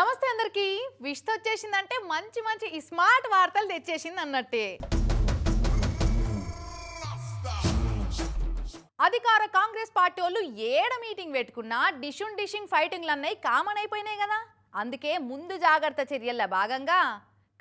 నమస్తే అందరికి. విష్త వచ్చేసిందంటే మంచి మంచి స్మార్ట్ వార్తలు తెచ్చేసింది అన్నట్టే. అధికార కాంగ్రెస్ పార్టీ వాళ్ళు ఏడ మీటింగ్ పెట్టుకున్నా డిషున్ డిషింగ్ ఫైటింగ్లు అన్నీ కామన్ అయిపోయినాయి కదా. అందుకే ముందు జాగ్రత్త చర్యల్లో భాగంగా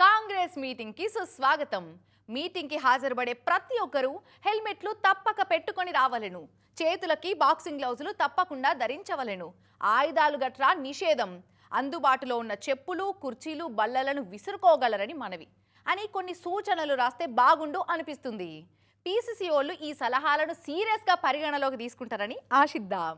కాంగ్రెస్ మీటింగ్కి సుస్వాగతం. మీటింగ్కి హాజరుపడే ప్రతి ఒక్కరూ హెల్మెట్లు తప్పక పెట్టుకొని రావలను. చేతులకి బాక్సింగ్ గ్లౌజులు తప్పకుండా ధరించవలెను. ఆయుధాలు గట్రా నిషేధం. అందుబాటులో ఉన్న చెప్పులు కుర్చీలు బల్లలను విసురుకోగలరని మనవి. అని కొన్ని సూచనలు రాస్తే బాగుండు అనిపిస్తుంది. పీసీసీఓలు ఈ సలహాలను సీరియస్గా పరిగణలోకి తీసుకుంటారని ఆశిద్దాం.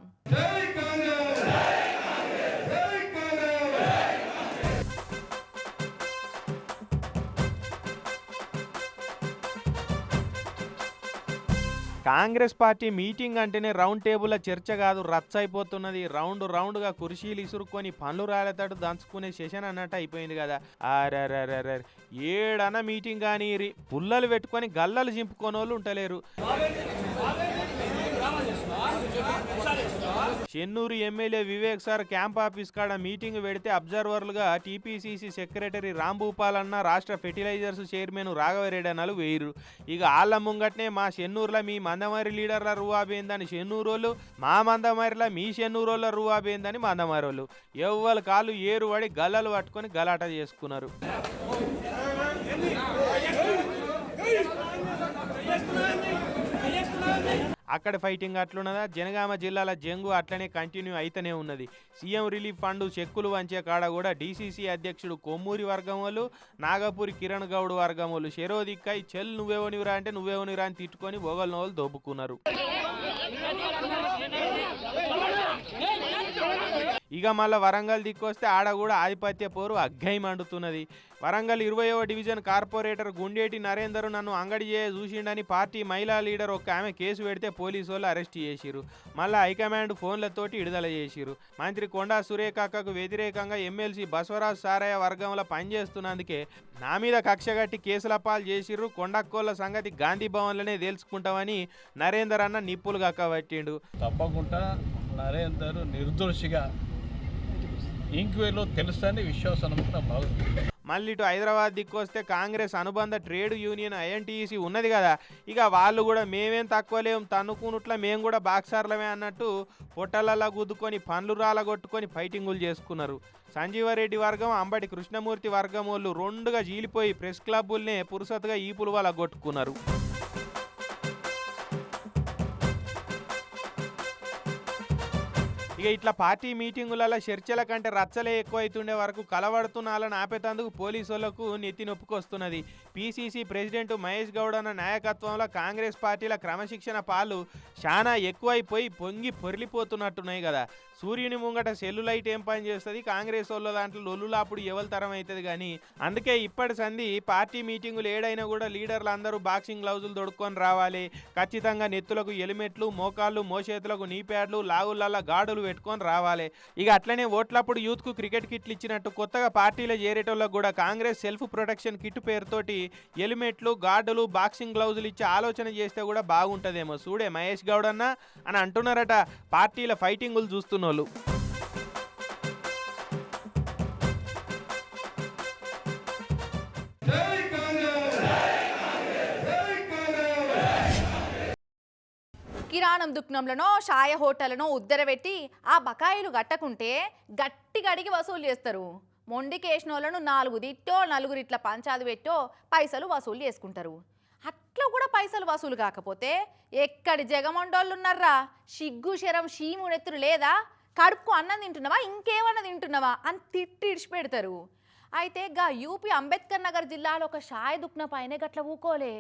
కాంగ్రెస్ పార్టీ మీటింగ్ అంటేనే రౌండ్ టేబుల్ చర్చ కాదు రచ్చ అయిపోతున్నది రౌండ్ రౌండ్గా కుర్చీలు ఇసురుకొని పనులు రాలేతాడు దంచుకునే సెషన్ అన్నట్టు అయిపోయింది కదా. అరెరెరెరె ఏడన మీటింగ్ కానీ పుల్లలు పెట్టుకొని గల్లలు చింపుకోని వాళ్ళు ఉంటలేరు. Chennur MLA Vivek sir camp office కాడ మీటింగ్ పెడితే అబ్జర్వర్లుగా టీపీసీసీ సెక్రటరీ రాంభూపాల్ అన్న రాష్ట్ర ఫెర్టిలైజర్స్ చైర్మన్ రాఘవరెడ్డి అన్నలు వేయరు ఇక ఆళ్ళ ముంగట్నే మా చెన్నూరులో మీ మందమారి లీడర్ల రువాబేందని చెన్నూరు వాళ్ళు మా మందమారిలో మీ చెన్నూరు వాళ్ళ రువాబేందని మందమారి వాళ్ళు ఎవ్వరు కాళ్ళు ఏరు పడి గల్లలు పట్టుకొని గలాట చేసుకున్నారు అక్కడ ఫైటింగ్ అట్లున్నదా? జనగామ జిల్లాల జంగు అట్లనే కంటిన్యూ అయితేనే ఉన్నది. సీఎం రిలీఫ్ ఫండ్ చెక్కులు వంచే కాడ కూడా డీసీసీ అధ్యక్షుడు కొమ్మూరి వర్గం వాళ్ళు నాగపూరి కిరణ్ గౌడ్ వర్గం వాళ్ళు శరోదిక్కై చెల్ నువ్వేవనివిరా అంటే నువ్వేవనివిరా అని తిట్టుకొని ఒగలు నోవలు దోపుకున్నారు ఇక మళ్ళీ వరంగల్ దిక్కొస్తే ఆడ కూడా ఆధిపత్య పోరు అగ్గై మండుతున్నది. వరంగల్ ఇరవయవ డివిజన్ కార్పొరేటర్ గుండేటి నరేందర్ నన్ను అంగడి చేయ చూసిండని పార్టీ మహిళా లీడర్ ఒక ఆమె కేసు పెడితే పోలీసు వాళ్ళు అరెస్ట్ చేసిరు మళ్ళీ హైకమాండ్ ఫోన్లతోటి విడుదల చేసిరు మంత్రి కొండా సురేఖకు వ్యతిరేకంగా ఎమ్మెల్సీ బసవరాజ్ సారయ్య వర్గంలో పనిచేస్తున్నందుకే నా మీద కక్షగట్టి కేసుల పాలు చేసిర్రు. కొండక్కోళ్ళ సంగతి గాంధీ భవన్లోనే తెలుసుకుంటామని నరేందర్ అన్న నిప్పులు కక్కబట్టిండు తప్పకుండా నరేందర్ నిర్దోషిగా ఇంక్వైరీలో తెలుసని విశ్వాసం బాగుంది మళ్ళీ ఇటు హైదరాబాద్ దిక్కు వస్తే కాంగ్రెస్ అనుబంధ ట్రేడ్ యూనియన్ ఐఎన్టీసీ ఉన్నది కదా. ఇక వాళ్ళు కూడా మేమేం తక్కువ లేం తన్నుకున్నట్ల మేము కూడా బాక్సర్లమే అన్నట్టు పొట్టలలా గుద్దుకొని పండ్లు రాలగొట్టుకొని ఫైటింగులు చేసుకున్నారు. సంజీవరెడ్డి వర్గం అంబటి కృష్ణమూర్తి వర్గం వాళ్ళు రెండుగా జీలిపోయి ప్రెస్ క్లబ్బుల్నే పురుసత్తుగా ఈపులు వాళ్ళ కొట్టుకున్నారు. ఇక ఇట్లా పార్టీ మీటింగులలో చర్చల కంటే రచ్చలే ఎక్కువైతుండే వరకు కలవడుతున్నాలని ఆపేతందుకు పోలీసులకు నెత్తి నొప్పుకొస్తున్నది. పీసీసీ ప్రెసిడెంట్ మహేష్ గౌడ్ అన్న నాయకత్వంలో కాంగ్రెస్ పార్టీల క్రమశిక్షణ పాలు చాలా ఎక్కువైపోయి పొంగి పొరిలిపోతున్నట్టున్నాయి కదా. సూర్యుని ముంగట సెల్యులైట్ ఏం పని చేస్తుంది? కాంగ్రెస్ వాళ్ళ దాంట్లో లొల్లులాపుడు ఎవరి తరం అవుతుంది కానీ అందుకే ఇప్పటి సంధి పార్టీ మీటింగులు ఏడైనా కూడా లీడర్లు అందరూ బాక్సింగ్ గ్లౌజులు దొడుక్కొని రావాలి. ఖచ్చితంగా నెత్తులకు ఎలిమెట్లు మోకాళ్ళు మోచేతులకు నీ ప్యాడ్లు లాగులల్లా గాడులు పెట్టుకొని రావాలి. ఇక అట్లనే ఓట్లప్పుడు యూత్కు క్రికెట్ కిట్లు ఇచ్చినట్టు కొత్తగా పార్టీలో చేరేటోళ్ళకు కూడా కాంగ్రెస్ సెల్ఫ్ ప్రొటెక్షన్ కిట్ పేరుతోటి ఎలిమెట్లు గార్డులు బాక్సింగ్ గ్లౌజులు ఇచ్చి ఆలోచన చేస్తే కూడా బాగుంటుందేమో. చూడే మహేష్ గౌడ్ అన్న అని అంటున్నారట. పార్టీల ఫైటింగులు వాళ్ళు. కిరాణం దుకాణంలోనో షాయ హోటల్నో ఉద్దరబెట్టి ఆ బకాయిలు కట్టకుంటే గట్టిగా అడిగి వసూలు చేస్తారు. మొండికి వేసిన వాళ్ళను నాలుగు తిట్టో నలుగురు ఇట్లా పంచాది పెట్టో పైసలు వసూలు చేసుకుంటారు. అట్లా కూడా పైసలు వసూలు కాకపోతే ఎక్కడి జగమండోళ్ళు ఉన్నారా సిగ్గు శరం షీమునెత్తురు లేదా? కడుపుకు అన్నం తింటున్నావా? ఇంకేమన్నా తింటున్నావా? అని తిట్టి ఇడిచిపెడతారు. అయితే గా యూపీ అంబేద్కర్ నగర్ జిల్లాలో ఒక షాయ దుక్న పైన గట్ల ఊకోలే.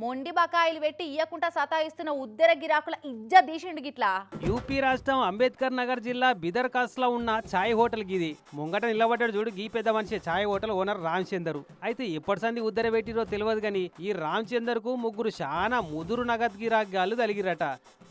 మొండి బకాయిలు పెట్టి ఇయ్యకుండా సతాయిస్తున్న ఉద్దర గిరాకుల ఇజ్జ తీసిండు గిట్లా. యూపీ రాష్ట్రం అంబేద్కర్ నగర్ జిల్లా బిదర్ కాస్లో ఉన్న ఛాయ్ హోటల్ గిది. ముంగట నిలబడ్డాడు చూడు గీ పెద్ద మనిషి ఛాయ్ హోటల్ ఓనర్ రామచందర్ అయితే ఇప్పటి సంది ఉద్దర పెట్టిరో తెలియదు కానీ ఈ రామచందర్కు ముగ్గురు చాలా ముదురు నగద్ గిరాగాళ్ళు తలిగిరట.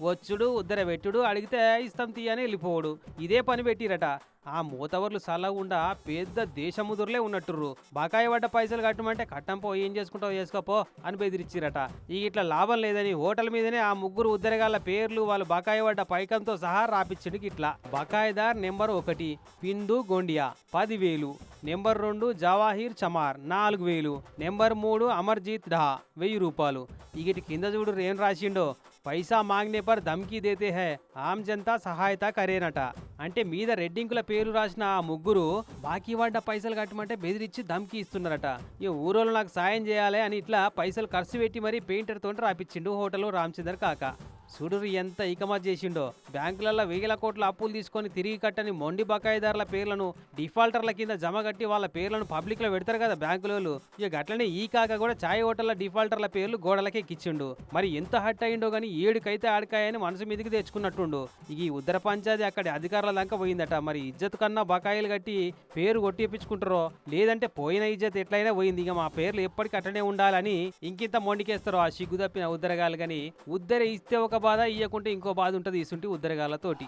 వచ్చుడు ఉద్దర పెట్టుడు అడిగితే ఇస్తాం తీయని వెళ్ళిపోవడు. ఇదే పని పెట్టిరట. ఆ మూతవర్లు సలగుండా పెద్ద దేశముదురులే ఉన్నట్టుర్రు. బకాయి పడ్డ పైసలు కట్టమంటే కట్టంపో ఏం చేసుకుంటావు చేసుకోపో అని బెదిరిచ్చిరట. ఈ ఇట్లా లాభం లేదని హోటల్ మీదనే ఆ ముగ్గురు ఉద్దరగాళ్ళ పేర్లు వాళ్ళు బకాయి పడ్డ పైకంతో సహా రాపిచ్చిండు ఇట్లా బకాయిదార్ నెంబర్ ఒకటి పిందు గోండియా పదివేలు. నెంబర్ రెండు జవాహీర్ చమార్ నాలుగు వేలు. నెంబర్ మూడు అమర్జీత్ ఢా వెయ్యి రూపాయలు. ఇగిటి కింద చూడు ఏం రాసిండో. పైసా మాంగ్నే పర్ ధమ్కీ దేతే హై. ఆమ్ జనతా సహాయత కరేనట. అంటే మీద రెడ్డింకుల పేరు రాసిన ఆ ముగ్గురు బాకీ పడ్డ పైసలు కట్టమంటే బెదిరించి ధమ్కీ ఇస్తున్నారట. ఈ ఊరోళ్ళు నాకు సాయం చేయాలి అని ఇట్లా పైసలు ఖర్చు పెట్టి మరీ పెయింటర్ తోటి రాపిచ్చిండు హోటల్ రామచందర్ కాక. చూడురు ఎంత ఇకమా చేసిండో. బ్యాంకులలో వేల కోట్ల అప్పులు తీసుకొని తిరిగి కట్టని మొండి బకాయిదారుల పేర్లను డిఫాల్టర్ల కింద జమ కట్టి వాళ్ళ పేర్లను పబ్లిక్లో పెడతారు కదా బ్యాంకులలో ఇక అట్లనే ఈ కాక కూడా ఛాయ్ హోటళ్ళ డిఫాల్టర్ల పేర్లు గోడలకే కిచ్చిండు. మరి ఎంత హట్ అయిండో గానీ ఏడుకైతే ఆడకాయని మనసు మీదకి తెచ్చుకున్నట్టుండు. ఈ ఉత్తర పంచాయతీ అక్కడి అధికారుల దాకా పోయిందట. మరి ఇజ్జత్ కన్నా బకాయిలు కట్టి పేరు కొట్టిపించుకుంటారో లేదంటే పోయిన ఇజ్జత్ ఎట్లయినా పోయింది. ఇక మా పేర్లు ఎప్పటికీ అట్టనే ఉండాలని ఇంకింత మొండికేస్తారో ఆ సిగ్గు తప్పిన ఉద్దరగాలు కానీ ఉద్దర ఇస్తే ఒక బాధ ఇయ్యకుంటే ఇంకో బాధ ఉంటుంది ఇసుంటి ఉద్దరగాలతోటి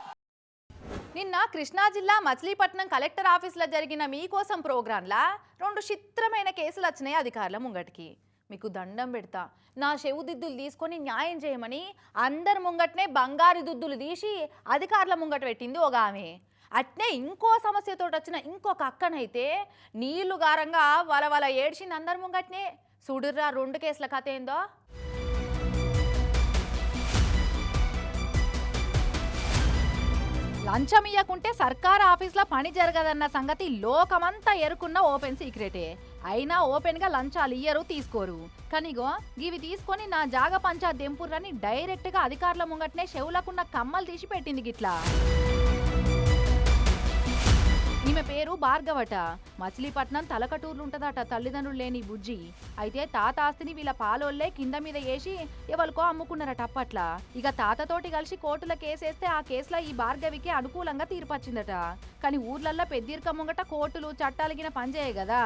నిన్న కృష్ణా జిల్లా మచిలీపట్నం కలెక్టర్ ఆఫీస్లో జరిగిన మీకోసం ప్రోగ్రాంలా రెండు చిత్రమైన కేసులు వచ్చినాయి అధికారుల ముంగటికి. మీకు దండం పెడతా. నా చెవు దిద్దులు తీసుకొని న్యాయం చేయమని అందరి ముంగట్నే బంగారు దుద్దులు తీసి అధికారుల ముంగట పెట్టింది ఒక ఆమె. అట్నే ఇంకో సమస్యతో వచ్చిన ఇంకొక అక్కనైతే నీళ్ళు గారంగా వల వల ఏడ్చింది అందరి ముంగట్నే. చూడుర్రా రెండు కేసుల కథ ఏందో? లంచం ఇయ్యకుంటే సర్కార్ ఆఫీస్లో పని జరగదన్న సంగతి లోకమంతా ఎరుకున్న ఓపెన్ సీక్రెటే. అయినా ఓపెన్గా లంచాలు ఇయ్యరు తీసుకోరు. కనిగో ఇవి తీసుకొని నా జాగ పంచా దెంపుర్రని డైరెక్ట్గా అధికారుల ముంగట్నే షెవులకున్న కమ్మలు తీసి పెట్టింది గిట్లా. ఈమె పేరు భార్గవట. మచిలీపట్నం తలకటూర్లుంటదట తల్లిదండ్రులు లేని బుజ్జి. అయితే తాత ఆస్తిని వీళ్ళ పాలోళ్ళే కింద మీద వేసి ఎవరికో అమ్ముకున్నారట అప్పట్ల. ఇక తాతతోటి కలిసి కోర్టుల కేసేస్తే ఆ కేసులో ఈ భార్గవికి అనుకూలంగా తీర్పచ్చిందట. కానీ ఊర్లల్లో పెద్దీర్క ముంగట కోర్టులు చట్టాలిగిన పనిచేయ కదా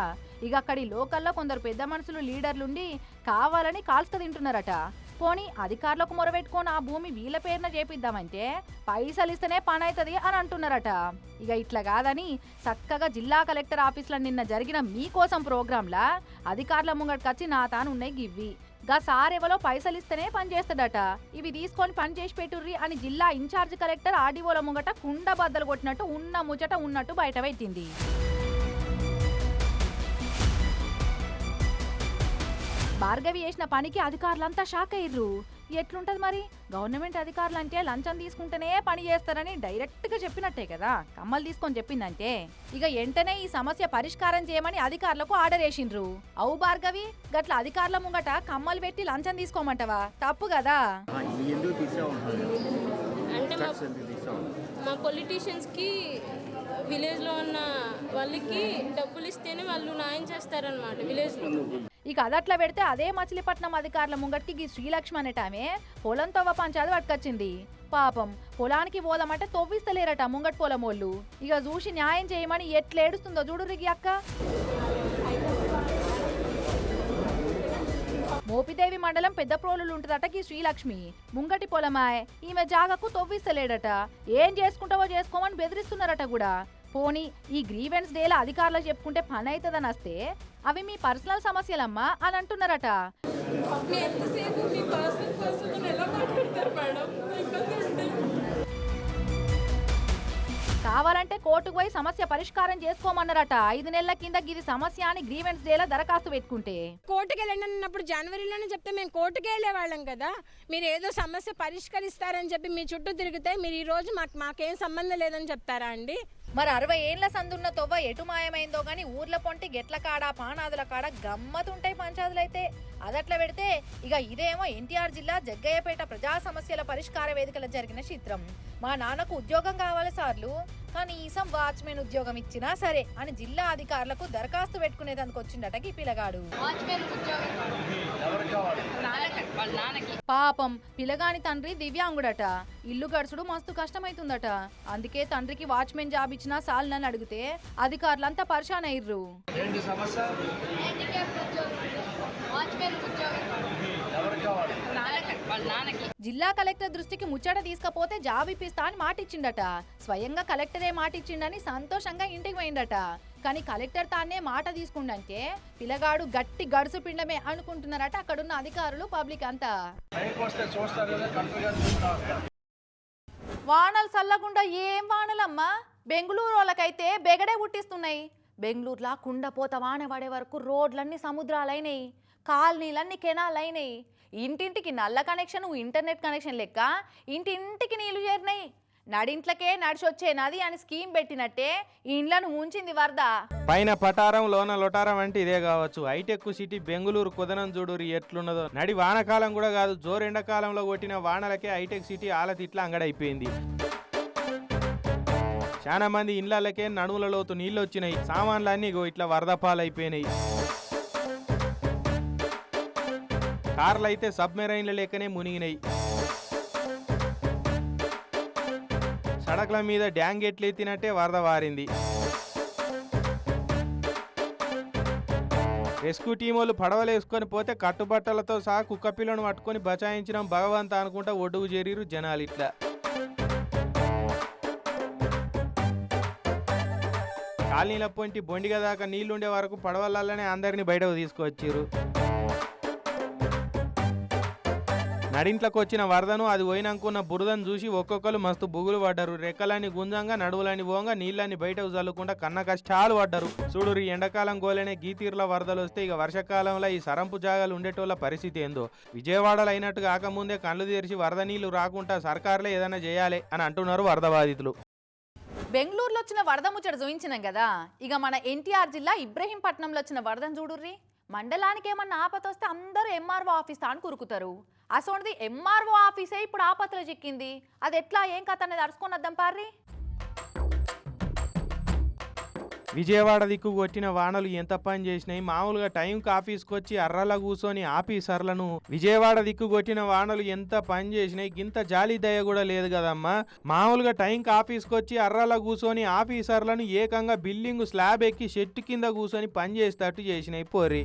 ఇక అక్కడి లోకల్లో కొందరు పెద్ద మనుషులు లీడర్లుండి కావాలని కాల్స్క తింటున్నారట. పోనీ అధికారులకు మొరబెట్టుకొని ఆ భూమి వీళ్ళ పేరున చేపిద్దామంటే పైసలు ఇస్తేనే పని అవుతుంది అని అంటున్నారట. ఇక ఇట్లా కాదని చక్కగా జిల్లా కలెక్టర్ ఆఫీస్లో నిన్న జరిగిన మీకోసం ప్రోగ్రాంలా అధికారుల ముంగటికొచ్చి నా తాను ఉన్నాయి గివ్వి. గా సారెవలో పైసలు ఇస్తేనే పనిచేస్తాడట ఇవి తీసుకొని పని చేసి పెట్టుర్రి అని జిల్లా ఇన్ఛార్జ్ కలెక్టర్ ఆర్డీఓల ముంగట కుండ బద్దలు కొట్టినట్టు ఉన్న ముచ్చట ఉన్నట్టు బయట పెట్టింది భార్గవి చేసిన పనికి అధికారులంతా షాక్ అయ్యారు ఎట్లుంటది మరి? గవర్నమెంట్ అధికారులు అంటే లంచం తీసుకుంటేనే పని చేస్తారని డైరెక్ట్గా చెప్పినట్టే కదా. కమ్మలు తీసుకొని చెప్పిందంటే. ఇక వెంటనే ఈ సమస్య పరిష్కారం చేయమని అధికారులకు ఆర్డర్ వేసిండ్రు. అవు భార్గవి గట్ల అధికారుల ముంగట కమ్మలు పెట్టి లంచం తీసుకోమంటావా? తప్పు కదా. మా పొలిటీషియన్స్కి విలేజ్లో ఉన్న వాళ్ళకి డబ్బులు ఇస్తేనే వాళ్ళు న్యాయం చేస్తారనమాట విలేజ్లో. ఇక అదట్లా పెడితే అదే మచిలీపట్నం అధికారుల ముంగటికి ఈ శ్రీలక్ష్మి అనేటామె పొలం తవ్వ పంచాది పట్టుకొచ్చింది. పాపం పొలానికి పోదామంటే తవ్విస్తలేరట ముంగటి పొలం వాళ్ళు ఇక చూసి న్యాయం చేయమని ఎట్లా ఏడుస్తుందో చూడు రిగి అక్క. మోపిదేవి మండలం పెద్ద ప్రోలులు ఉంటుందట ఈ శ్రీలక్ష్మి. ముంగటి పొలమాయ్ ఈమె జాగకు తొవ్విస్తలేడట. ఏం చేసుకుంటావో చేసుకోమని బెదిరిస్తున్నారట కూడా. పోనీ ఈ గ్రీవెన్స్ డేల అధికారులు చెప్పుకుంటే పని అవుతుందని వస్తే అవి మీ పర్సనల్ సమస్యలమ్మా అని అంటున్నారట. కావాలంటే కోర్టుకు పోయి సమస్య పరిష్కారం చేసుకోమన్నారట. ఐదు నెలల కింద ఇది సమస్య అని గ్రీవెన్స్ డేల దరఖాస్తు పెట్టుకుంటే. కోర్టుకి వెళ్ళండి అన్నప్పుడు జనవరిలోనే చెప్తే మేము కోర్టుకి వెళ్ళేవాళ్ళం కదా. మీరు ఏదో సమస్య పరిష్కరిస్తారని చెప్పి మీ చుట్టూ తిరిగితే మీరు ఈ రోజు మాకు మాకేం సంబంధం లేదని చెప్తారా అండి? మరి అరవై ఏండ్ల సందున్న తొవ్వ ఎటు మాయమైందో గాని ఊర్ల పొంటి గెట్ల కాడ పానాదుల కాడ గమ్మతుంటాయి పంచాదులైతే. అదట్లా పెడితే ఇక ఇదేమో ఎన్టీఆర్ జిల్లా జగ్గయ్యపేట ప్రజా సమస్యల పరిష్కార వేదికలో జరిగిన చిత్రం. మా నాన్నకు ఉద్యోగం కావాలి సార్లు కనీసం వాచ్మెన్ ఉద్యోగం ఇచ్చినా సరే అని జిల్లా అధికారులకు దరఖాస్తు పెట్టుకునేదానికి వచ్చిండట ఈ పిల్లగాడు పాపం పిల్లగాని తండ్రి దివ్యాంగుడట. ఇల్లు గడుచుడు మస్తు కష్టమైతుందట. అందుకే తండ్రికి వాచ్మెన్ జాబ్ ఇచ్చినా సాల్నని అడిగితే అధికారులంతా పరిశాన్ అయ్యిర్రు ఏంటి సమస్య ఎవరికి కావాలి జిల్లా కలెక్టర్ దృష్టికి ముచ్చట తీసుకపోతే జాబ్ ఇప్పిస్తా అని మాట ఇచ్చిండట స్వయంగా కలెక్టరే మాట ఇచ్చిండని సంతోషంగా ఇంటికి పోయిండట. కానీ కలెక్టర్ తానే మాట తీసుకుండంటే పిల్లగాడు గట్టి గడుసు పిండమే అనుకుంటున్నారట అక్కడున్న అధికారులు పబ్లిక్ అంతా. వానలు చల్లకుండా ఏం వానలమ్మా? బెంగళూరు వాళ్ళకైతే బెగడే పుట్టిస్తున్నాయి. బెంగళూరులా కుండపోత వాన పడే వరకు రోడ్లన్నీ సముద్రాలైనాయి. కాలనీలన్నీ అయినాయి. ఇంటింటికి నల్ల కనెక్షన్ ఇంటర్నెట్ కనెక్షన్ లెక్క ఇంటింటికి నీళ్ళు చేరినాయి. నడింట్లకే నడిచొచ్చే నది అని స్కీమ్ పెట్టినట్టే ఇండ్లను ముంచింది వరద. పైన పటారం లోన లొటారం అంటే ఇదే కావచ్చు. హైటెక్ సిటీ బెంగళూరు కుదనం చూడూరి ఎట్లున్నదో. నడి వానకాలం కూడా కాదు జోరెండకాలంలో కొట్టిన వానలకే హైటెక్ సిటీ ఆలతి ఇట్లా అంగడైపోయింది. చాలా మంది ఇండ్లకే నడుములలోతు నీళ్ళు వచ్చినాయి సామాన్లన్నీ ఇగో ఇట్లా వరద పాలైపోయినాయి. కార్లు అయితే సబ్మెరైన్ల లెక్కనే మునిగినాయి సడక్ల మీద డ్యాంగ్ ఎట్లెత్తినట్టే వరద వారింది. రెస్క్యూ టీం వాళ్ళు పడవలు వేసుకొని పోతే కట్టుబట్టలతో సహా కుక్కపిల్లను పట్టుకొని బచాయించడం భగవంత అనుకుంటా ఒడ్డుకు చేరిరు జనాలు ఇట్లా. కాలనీల పొంటి బొండిగా దాకా నీళ్ళుండే వరకు పడవలల్లనే అందరిని బయటకు తీసుకొచ్చారు నడింట్లకు వచ్చిన వరదను అది పోయినాకున్న బురదను చూసి ఒక్కొక్కరు మస్తు బుగులు పడ్డారు. రెక్కలని గుంజంగా నడువులని పోంగా నీళ్ళని బయటకు చల్లకుండా కన్న కష్టాలు పడ్డారు. చూడు ఈ ఎండాకాలం గోలనే గీతీర్ల వరదలు వస్తే ఇక వర్షాకాలంలో ఈ సరంపు జాగాలు ఉండేటోళ్ళ పరిస్థితి ఏందో? విజయవాడలో అయినట్టు కాకముందే కళ్ళు తెరిచి వరద నీళ్ళు రాకుండా సర్కార్లే ఏదైనా చేయాలి అని అంటున్నారు వరద బాధితులు బెంగళూరులో వచ్చిన వరద ముచ్చట చూయించినాం కదా? ఇక మన ఎన్టీఆర్ జిల్లా ఇబ్రహీంపట్నంలో వచ్చిన వరదను చూడుర్రీ. మండలానికి ఏమన్నా ఆపత వస్తే అందరూ ఎంఆర్ఓ ఆఫీస్ తాను కురుకుతారు. అసోంటిది ఎంఆర్ఓ ఆఫీసే ఇప్పుడు ఆపత్తులో చిక్కింది. అది ఎట్లా? ఏం కథ అనేది అరుచుకొని వద్దాం పార్రి. విజయవాడ దిక్కు కొట్టిన వానలు ఎంత పని చేసినాయి? మామూలుగా టైంకి ఆఫీస్కి వచ్చి అర్రలా కూర్చొని ఆఫీసర్లను విజయవాడ దిక్కు కొట్టిన వానలు ఎంత పని చేసినాయి? గింత జాలి దయ కూడా లేదు కదమ్మా. మామూలుగా టైంకి ఆఫీస్కి వచ్చి అర్రలా కూర్చొని ఆఫీసర్లను ఏకంగా బిల్డింగ్ స్లాబ్ ఎక్కి షెట్టు కింద కూర్చొని పని చేసేటట్టు చేసినాయి పోరి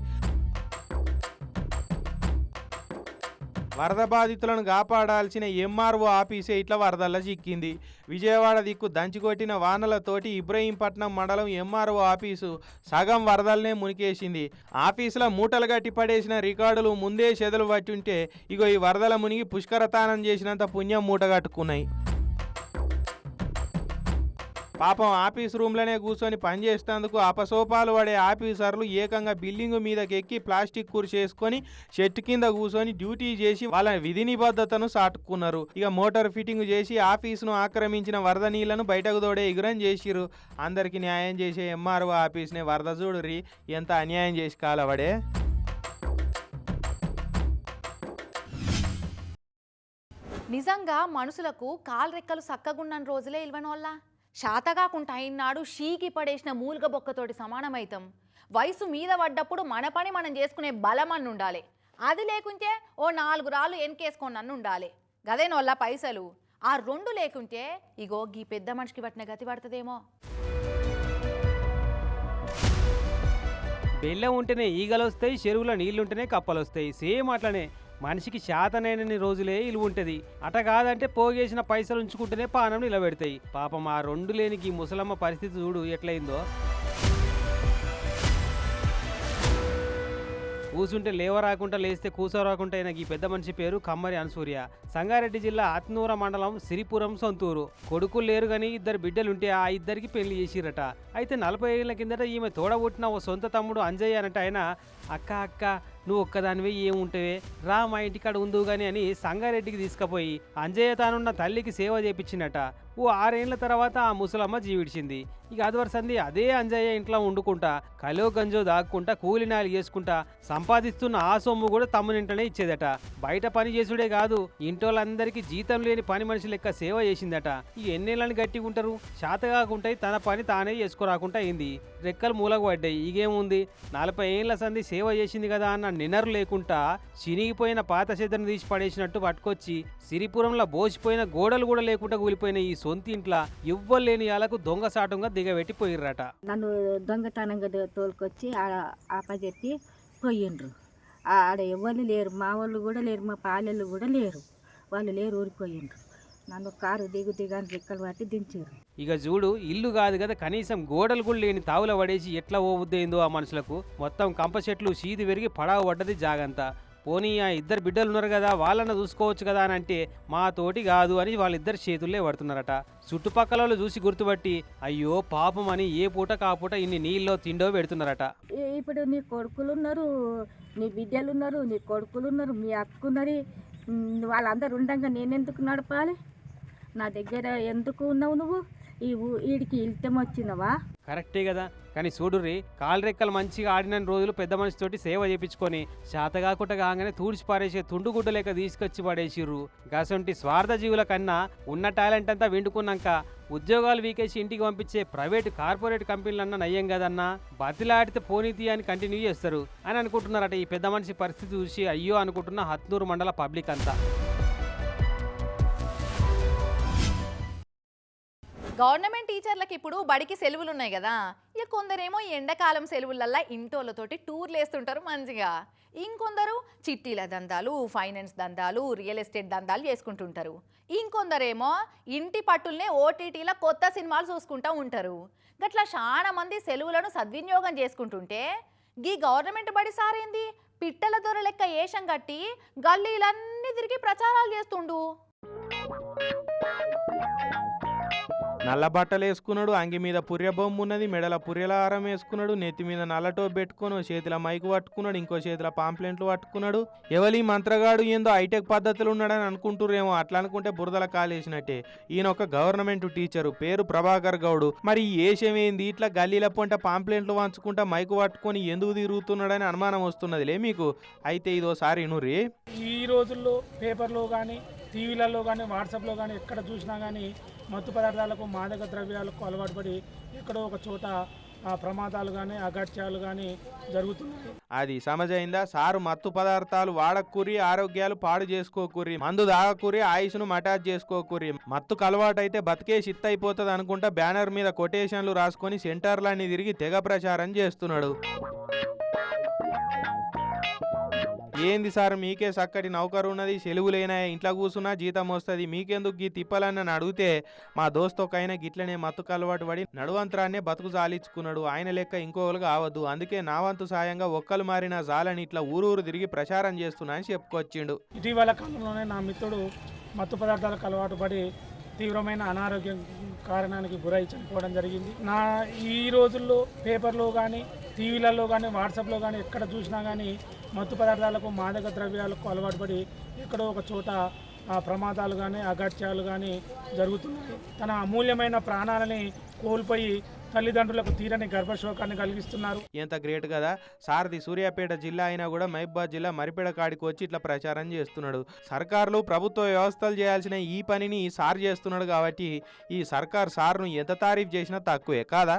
వరద బాధితులను కాపాడాల్సిన ఎంఆర్ఓ ఆఫీసే ఇట్లా వరదల్లో చిక్కింది. విజయవాడ దిక్కు దంచికొట్టిన వానలతోటి ఇబ్రహీంపట్నం మండలం ఎంఆర్ఓ ఆఫీసు సగం వరదలనే మునికేసింది. ఆఫీసులో మూటలు గట్టి పడేసిన రికార్డులు ముందే చెదలు పట్టుంటే ఇగో ఈ వరదల మునిగి పుష్కరతానం చేసినంత పుణ్యం మూట కట్టుకున్నాయి. పాపం ఆఫీస్ రూమ్లోనే కూర్చొని పనిచేసేందుకు అపసోపాలు పడే ఆఫీసర్లు ఏకంగా బిల్డింగ్ మీదకి ఎక్కి ప్లాస్టిక్ కుర్చీ చేసుకొని చెట్టు కింద కూర్చొని డ్యూటీ చేసి వాళ్ళ విధి నిబద్ధతను సాటుకున్నారు. ఇక మోటార్ ఫిట్టింగ్ చేసి ఆఫీసును ఆక్రమించిన వరద నీళ్ళను బయటకు తోడే ఎగురం చేసిరు అందరికి న్యాయం చేసే ఎంఆర్ఓ ఆఫీస్నే వరద చూడురి ఎంత అన్యాయం చేసి కాలవడే? నిజంగా మనుషులకు కాలు రెక్కలు సక్కగున్నన్ని రోజులే ఇల్వనోళ్ళ? శాతగాకుంటా అయినాడు షీకి పడేసిన మూలుగ బొక్కతోటి సమానమైతం. వయసు మీద పడ్డప్పుడు మన పని మనం చేసుకునే బలం అన్న ఉండాలి. అది లేకుంటే ఓ నాలుగు రాళ్ళు ఎన్కేసుకొని నన్ను ఉండాలి. గదేనోళ్ళ పైసలు. ఆ రెండు లేకుంటే ఇగో గీ పెద్ద మనిషికి పట్టిన గతి పడుతుందేమో. బెల్లం ఉంటేనే ఈగలు వస్తాయి చెరువులో నీళ్ళు ఉంటేనే కప్పలు వస్తాయి సేమ్ అట్లనే మనిషికి శాతనైనన్ని రోజులే ఇలువ ఉంటుంది. అట కాదంటే పోగేసిన పైసలు ఉంచుకుంటేనే పానం నిలబెడతాయి. పాపం ఆ రెండు లేనికి ఈ ముసలమ్మ పరిస్థితి చూడు ఎట్లయిందో. కూసుంటే లేవరాకుండా లేస్తే కూసోరాకుండా అయిన ఈ పెద్ద మనిషి పేరు కమ్మరి అనసూర్య సంగారెడ్డి జిల్లా ఆత్నూర మండలం సిరిపురం సొంతూరు. కొడుకులు లేరు కానీ ఇద్దరు బిడ్డలుంటే ఆ ఇద్దరికి పెళ్ళి చేసిరట. అయితే నలభై ఏళ్ళ కిందట ఈమె తోడబుట్టిన ఓ సొంత తమ్ముడు అంజయ్య అనట ఆయన అక్క అక్క నువ్వు ఒక్కదానివి ఏముంటవే? రా మా ఇంటికాడ ఉందువు గాని అని సంగారెడ్డికి తీసుకుపోయి అంజయ్య తానున్న తల్లికి సేవ చేపించినట. ఓ ఆరేళ్ళ తర్వాత ఆ ముసలమ్మ జీవిడిచింది. ఇక అదివరసంది అదే అంజయ్య ఇంట్లో వండుకుంటా కలో గంజో దాక్కుంటా కూలినాలు చేసుకుంటా సంపాదిస్తున్న ఆ సొమ్ము కూడా తమ్మునింటనే ఇచ్చేదట. బయట పని చేసుడే కాదు ఇంటోళ్ళందరికీ జీతం లేని పని మనిషి లెక్క సేవ చేసిందట. ఈ ఎన్నేళ్ళని గట్టిగా ఉంటారు శాత తన పని తానే చేసుకోరాకుండా అయింది. రెక్కలు మూలకు పడ్డాయి ఇగేముంది నలభై ఏళ్ళ సంది సేవ చేసింది కదా అన్న నినరు లేకుండా చినిగిపోయిన పాత చెద్దను తీసి పడేసినట్టు పట్టుకొచ్చి సిరిపురంలో బోసిపోయిన గోడలు కూడా లేకుండా కూలిపోయిన ఈ సొంత ఇంట్లో ఇవ్వలేని వాళ్ళకు దొంగసాటంగా దిగబెట్టిపోయిర్రట. నన్ను దొంగతనంగా తోలుకొచ్చి ఆ- పోయిండ్రు. ఆడ ఎవరు లేరు మా వాళ్ళు కూడా లేరు మా పాలెళ్ళు కూడా లేరు. వాళ్ళు లేరు ఊరిపోయిండ్రు. నన్ను కారు దిగు దిగాని రెక్కలు పట్టి దించారు ఇక చూడు ఇల్లు కాదు కదా కనీసం గోడలు కూడా లేని తావుల పడేసి ఎట్లా ఓవుద్దేందో ఆ మనుషులకు. మొత్తం కంప చెట్లు సీది పెరిగి పడావ పడ్డది జాగంతా. పోనీ ఆ ఇద్దరు బిడ్డలు ఉన్నారు కదా వాళ్ళని చూసుకోవచ్చు కదా అని అంటే మా తోటి కాదు అని వాళ్ళిద్దరు చేతుల్లే పడుతున్నారట. చుట్టుపక్కల వాళ్ళు చూసి గుర్తుపట్టి అయ్యో పాపం అని ఏ పూట కాపూట ఇన్ని నీళ్ళలో తిండో పెడుతున్నారట. ఇప్పుడు నీ కొడుకులు ఉన్నారు నీ బిడ్డలు ఉన్నారు నీ కొడుకులు ఉన్నారు మీ అక్కున్నది వాళ్ళందరూ ఉండగా నేనెందుకు నడపాలి? నా దగ్గర ఎందుకు ఉన్నావు నువ్వు? ఈ ఈడికి ఇల్టం వచ్చినవా కరెక్టే కదా. కానీ చూడుర్రి కాలరెక్కలు మంచిగా ఆడిన రోజులు పెద్ద మనిషితోటి సేవ చేపించుకొని శాతగాకుట కాగానే తూడిచి పారేసే తుండుగుడ్డ లేక తీసుకొచ్చి పడేసిర్రు. గసంటి స్వార్థ జీవుల కన్నా ఉన్న టాలెంట్ అంతా వెండుకున్నాక ఉద్యోగాలు వీకేసి ఇంటికి పంపించే ప్రైవేట్ కార్పొరేట్ కంపెనీలన్నా నయ్యం కదన్నా? బతిలాడితే పోనీతి అని కంటిన్యూ చేస్తారు అని అనుకుంటున్నారట ఈ పెద్ద మనిషి పరిస్థితి చూసి అయ్యో అనుకుంటున్న హత్నూరు మండల పబ్లిక్ అంతా. గవర్నమెంట్ టీచర్లకు ఇప్పుడు బడికి సెలవులు ఉన్నాయి కదా. ఇక కొందరేమో ఈ ఎండాకాలం సెలవులల్లా ఇంటోళ్ళతోటి టూర్లు వేస్తుంటారు మంచిగా. ఇంకొందరు చిట్టీల దందాలు ఫైనాన్స్ దందాలు రియల్ ఎస్టేట్ దందాలు చేసుకుంటుంటారు. ఇంకొందరేమో ఇంటి పట్టుల్నే ఓటీటీలో కొత్త సినిమాలు చూసుకుంటూ ఉంటారు. గట్లా చాలా మంది సెలవులను సద్వినియోగం చేసుకుంటుంటే గీ గవర్నమెంట్ బడి సారేంది? పిట్టల దొర లెక్క ఏషం కట్టి గల్లీలన్నీ తిరిగి ప్రచారాలు చేస్తుండు. నల్ల బట్టలు వేసుకున్నాడు అంగి మీద పుర్రె బొమ్మ ఉన్నది మెడల పుర్రెల హారం వేసుకున్నాడు నెత్తి మీద నల్లటో పెట్టుకొని చేతిలో మైకు పట్టుకున్నాడు ఇంకో చేతిలో పాంప్లెంట్లు పట్టుకున్నాడు. ఎవలి మంత్రగాడు ఏందో హైటెక్ పద్ధతులు ఉన్నాడని అనుకుంటురేమో అట్లా అనుకుంటే బురదల కాలేసినట్టే ఈయన ఒక గవర్నమెంట్ టీచరు పేరు ప్రభాకర్ గౌడు. మరి ఈ ఏషం ఏంది? ఇట్లా గల్లీల పొంట పాంప్లెంట్లు వంచుకుంటా మైకు పట్టుకొని ఎందుకు తిరుగుతున్నాడని అనుమానం వస్తున్నదిలే మీకు. అయితే ఇదోసారి నురి ఈ రోజుల్లో పేపర్లో కానీ టీవీలలో కానీ వాట్సాప్లో కానీ ఎక్కడ చూసినా కానీ మత్తు పదార్థాలకు మాదక ద్రవ్యాలకు అలవాటు పడి ఎక్కడో ఒక చోట ప్రమాదాలు కానీ అగత్యాలు కానీ జరుగుతున్నాయి. అది సమజైందా? సారు మత్తు పదార్థాలు వాడకూరి ఆరోగ్యాలు పాడు చేసుకోకూరి మందు తాగకూరి ఆయుష్ను మటాజ్ చేసుకోకూరి. మత్తుకు అలవాటైతే బతికే షిత్ అయిపోతుంది అనుకుంటా బ్యానర్ మీద కొటేషన్లు రాసుకొని సెంటర్లన్నీ తిరిగి తెగ ప్రచారం చేస్తున్నాడు. ఏంది సార్ మీకే చక్కటి నౌకరు ఉన్నది సెలవులైనా ఇంట్లో కూర్చున్నా జీతం వస్తుంది మీకెందుకు గీ తిప్పలని నన్ను అడిగితే మా దోస్తు ఒక ఆయన గిట్లనే మత్తుకు అలవాటు పడి నడువంతరాన్నే బతుకు జాలించుకున్నాడు ఆయన లెక్క ఇంకోలు కావద్దు. అందుకే నా వంతు సాయంగా ఒక్కలు మారిన జాలని ఇట్లా ఊరూరు తిరిగి ప్రచారం చేస్తున్నా అని చెప్పుకొచ్చిండు. ఇటీవల కాలంలోనే నా మిత్రుడు మత్తు పదార్థాలకు అలవాటు పడి తీవ్రమైన అనారోగ్యం కారణానికి గురై చనిపోవడం జరిగింది. నా ఈ రోజుల్లో పేపర్లో కానీ టీవీలలో కానీ వాట్సాప్లో కానీ ఎక్కడ చూసినా కానీ మత్తు పదార్థాలకు మాదక ద్రవ్యాలకు అలవాటు పడి ఎక్కడో ఒక చోట ప్రమాదాలు కానీ అగత్యాలు కానీ జరుగుతున్నాయి. తన అమూల్యమైన ప్రాణాలని కోల్పోయి తల్లిదండ్రులకు తీరని గర్భశోకాన్ని కలిగిస్తున్నారు. ఎంత గ్రేట్ కదా. సారథి సూర్యాపేట జిల్లా అయినా కూడా మహిబాద్ జిల్లా మరిపేడ కాడికి వచ్చి ఇట్లా ప్రచారం చేస్తున్నాడు. సర్కారులు ప్రభుత్వ వ్యవస్థలు చేయాల్సిన ఈ పనిని సార్ చేస్తున్నాడు కాబట్టి ఈ సర్కార్ సార్ను ఎంత తారీఫ్ చేసినా తక్కువే కాదా?